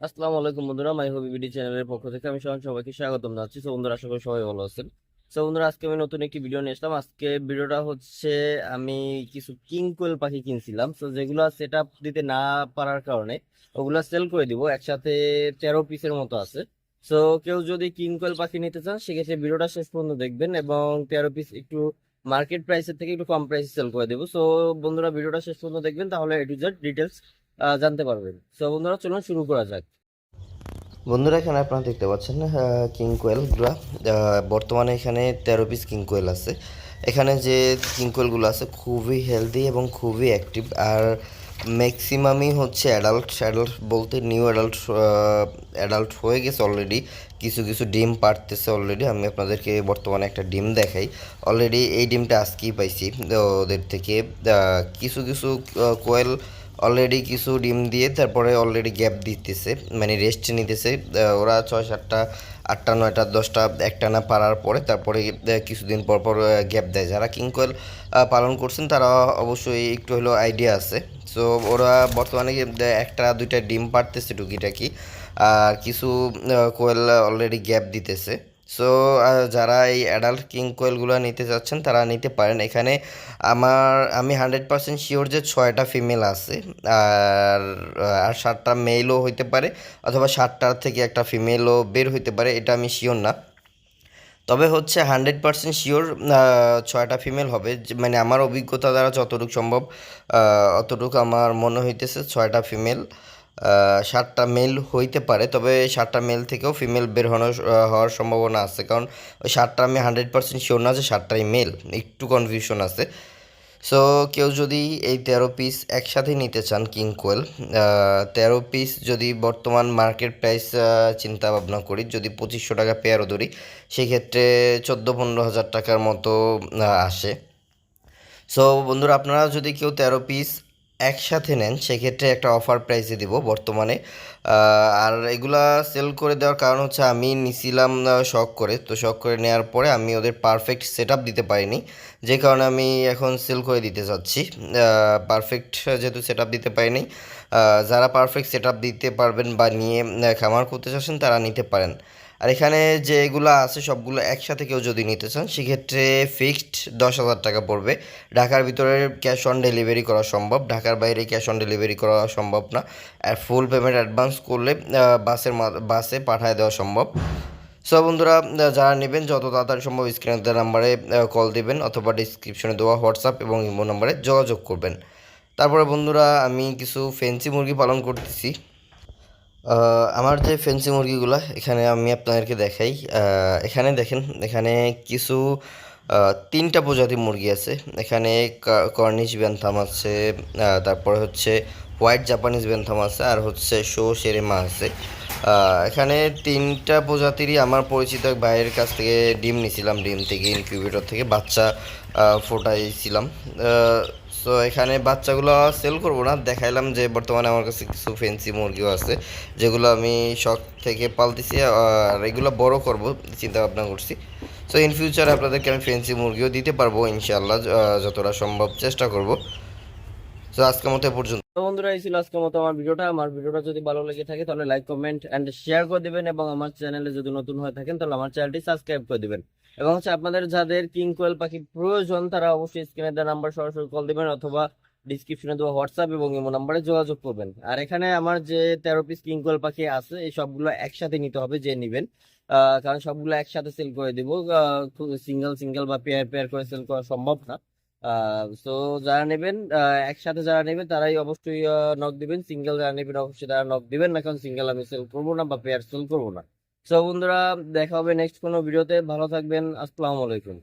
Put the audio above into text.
আসসালামু আলাইকুম বন্ধুরা, মাই হবি বিডি চ্যানেলের পক্ষ থেকে আমি সবাই সবাইকে স্বাগতম জানাচ্ছি। সো বন্ধুরা, আশা করি সবাই ভালো আছেন। সো বন্ধুরা, আজকে আমি নতুন একটি ভিডিও নিয়ে আসলাম। আজকে ভিডিওটা হচ্ছে, আমি কিছু কিং কোয়েল পাখি কিনছিলাম। সো যেগুলো সেট আপ দিতে না পারার কারণে ওগুলো সেল করে দিব। একসাথে তেরো পিসের মতো আছে। সো কেউ যদি কিং কোয়েল পাখি নিতে চান, সেক্ষেত্রে ভিডিওটা শেষ পর্যন্ত দেখবেন এবং তেরো পিস একটু মার্কেট প্রাইসের থেকে একটু কম প্রাইসে সেল করে দেবো। সো বন্ধুরা, ভিডিওটা শেষ পর্যন্ত দেখবেন। তাহলে এ টু ডিটেলস জানতে পারবেন। সো বন্ধুরা, চলুন শুরু করা যাক। বন্ধুরা, এখানে আপনারা দেখতে পাচ্ছেন কিং কোয়েলগুলো বর্তমানে এখানে তেরো পিস কিং কোয়েল আছে। এখানে যে কিং কোয়েলগুলো আছে, খুবই হেলদি এবং খুবই অ্যাক্টিভ আর ম্যাক্সিমামই হচ্ছে অ্যাডাল্ট অ্যাডাল্ট বলতে নিউ অ্যাডাল্ট অ্যাডাল্ট হয়ে গেছে অলরেডি কিছু কিছু ডিম পারতেছে অলরেডি আমি আপনাদেরকে বর্তমানে একটা ডিম দেখাই। অলরেডি এই ডিমটা আজকেই পাইছি। ওদের থেকে কিছু কিছু কোয়েল অলরেডি কিছু ডিম দিয়ে তারপরে অলরেডি গ্যাপ দিতেছে মানে রেস্ট নিতেছে। ওরা ছয় সাতটা, আটটা, নয়টা, দশটা একটা না পারার পরে তারপরে কিছুদিন পর পর গ্যাপ দেয়। যারা কিংকয়েল পালন করছেন তারা অবশ্যই একটু হলেও আইডিয়া আছে। সো ওরা বর্তমানে একটা, দুইটা ডিম পারতেছে টুকিটাকি। আর কিছু কোয়েল অলরেডি গ্যাপ দিতেছে। সো যারা এই অ্যাডাল্ট কিং কোয়েলগুলো নিতে চাচ্ছেন তারা নিতে পারেন। এখানে আমার, আমি হান্ড্রেড পার্সেন্ট শিওর যে ছয়টা ফিমেল আছে। আর আর সাতটা মেলও হইতে পারে, অথবা সাতটার থেকে একটা ফিমেলও বের হইতে পারে, এটা আমি শিওর না। তবে হচ্ছে হান্ড্রেড পার্সেন্ট শিওর ছয়টা ফিমেল হবে। মানে আমার অভিজ্ঞতা দ্বারা যতটুকু সম্ভব অতটুকু আমার মনে হইতেছে ছয়টা ফিমেল সাতটা মেল হইতে পারে, তবে সাতটা মেল থেকেও ফিমেল বের হওয়ার হওয়ার সম্ভাবনা আছে। কারণ ওই সাতটা আমি হান্ড্রেড পার্সেন্ট শিওর না যে সাতটাই মেল একটু কনফিউশন আছে। সো কেউ যদি এই তেরো পিস একসাথে নিতে চান কিং কোয়েল তেরো পিস যদি বর্তমান মার্কেট প্রাইস চিন্তা ভাবনা করি, যদি পঁচিশশো টাকা পেয়ারও ধরি, সেক্ষেত্রে চোদ্দ পনেরো হাজার টাকার মতো আসে। সো বন্ধুরা, আপনারা যদি কেউ তেরো পিস একসাথে নেন, সেক্ষেত্রে একটা অফার প্রাইসে দিব বর্তমানে। আর এগুলা সেল করে দেওয়ার কারণ হচ্ছে আমি নিছিলাম শখ করে। তো শখ করে নেওয়ার পরে আমি ওদের পারফেক্ট সেট দিতে পারিনি। যে কারণে আমি এখন সেল করে দিতে চাচ্ছি। পারফেক্ট যেহেতু সেট দিতে পারিনি যারা পারফেক্ট সেট দিতে পারবেন বা নিয়ে খামার করতে চাচ্ছেন তারা নিতে পারেন। আর এখানে যে এগুলো আছে, সবগুলো একসাথে কেউ যদি নিতে চান, সেক্ষেত্রে ফিক্সড দশ হাজার টাকা পড়বে। ঢাকার ভিতরে ক্যাশ অন ডেলিভারি করা সম্ভব, ঢাকার বাইরে ক্যাশ অন ডেলিভারি করা সম্ভব না। আর ফুল পেমেন্ট অ্যাডভান্স করলে বাসের বাসে পাঠায় দেওয়া সম্ভব। সো বন্ধুরা যারা নেবেন, যত তাড়াতাড়ি সম্ভব স্ক্রিনে দেওয়া নাম্বারে কল দিবেন অথবা ডিসক্রিপশনে দেওয়া হোয়াটসঅ্যাপ এবং ইমো নাম্বারে যোগাযোগ করবেন। তারপরে বন্ধুরা, আমি কিছু ফেন্সি মুরগি পালন করতেছি। আমার যে ফেন্সি মুরগিগুলো, এখানে আমি আপনাদেরকে দেখাই। এখানে দেখেন, এখানে কিছু তিনটা প্রজাতির মুরগি আছে। এখানে কর্নিশ ব্যান্থাম আছে তারপরে হচ্ছে হোয়াইট জাপানিজ ব্যান্থাম আছে, আর হচ্ছে শো সেরেমা আছে। এখানে তিনটা প্রজাতিরই আমার পরিচিত এক ভাইয়ের কাছ থেকে ডিম নিছিলাম, ডিম থেকে ইনকিউবেটর থেকে বাচ্চা ফোটাইছিলাম। সো এখানে বাচ্চাগুলো সেল করব না, দেখাইলাম যে বর্তমানে আমার কাছে কিছু ফেন্সি মুরগিও আছে, যেগুলো আমি শখ থেকে পালতেছি আর এগুলো বড় করব চিন্তা ভাবনা করছি। সো ইন ফিউচারে আপনাদেরকে আমি ফেন্সি মুরগিও দিতে পারব ইনশাল্লাহ যতটা সম্ভব চেষ্টা করব। সো আজকের মতো পর্যন্ত। তো বন্ধুরা, এই ছিল আজকের মতো আমার ভিডিওটা। আমার ভিডিওটা যদি ভালো লেগে থাকে, তাহলে লাইক কমেন্ট এন্ড শেয়ার করে দিবেন। এবং আমার চ্যানেলে যদি নতুন হয়ে থাকেন, তাহলে আমার চ্যানেলটি সাবস্ক্রাইব করে দিবেন। এবং হচ্ছে আপনাদের যাদের কিং কোয়েল পাখি প্রয়োজন, তারা অবশ্যই স্ক্রিনে দেওয়া নাম্বার সরাসরি কল দিবেন, অথবা ডিসক্রিপশনে দেওয়া হোয়াটসঅ্যাপ এবং ইমো নাম্বারে যোগাযোগ করবেন। আর এখানে আমার যে তেরো পিস কিং কোয়েল পাখি আছে, এই সবগুলো একসাথে নিতে হবে, যে নিবেন। কারণ সবগুলো একসাথে সেল করে দিব। সিঙ্গেল সিঙ্গেল বা পেয়ার পেয়ার করে সেল করা সম্ভব না। সো যারা নেবেন একসাথে যারা নেবেন তারাই অবশ্যই নক দিবেন। সিঙ্গেল যারা নেবেন অবশ্যই তারা নক দিবেন। না কারণ সিঙ্গেল আমি সেল করব না বা পেয়ার সেল করব না। সো বন্ধুরা, দেখা হবে নেক্সট কোনো ভিডিওতে ভালো থাকবেন। আসসালামু আলাইকুম।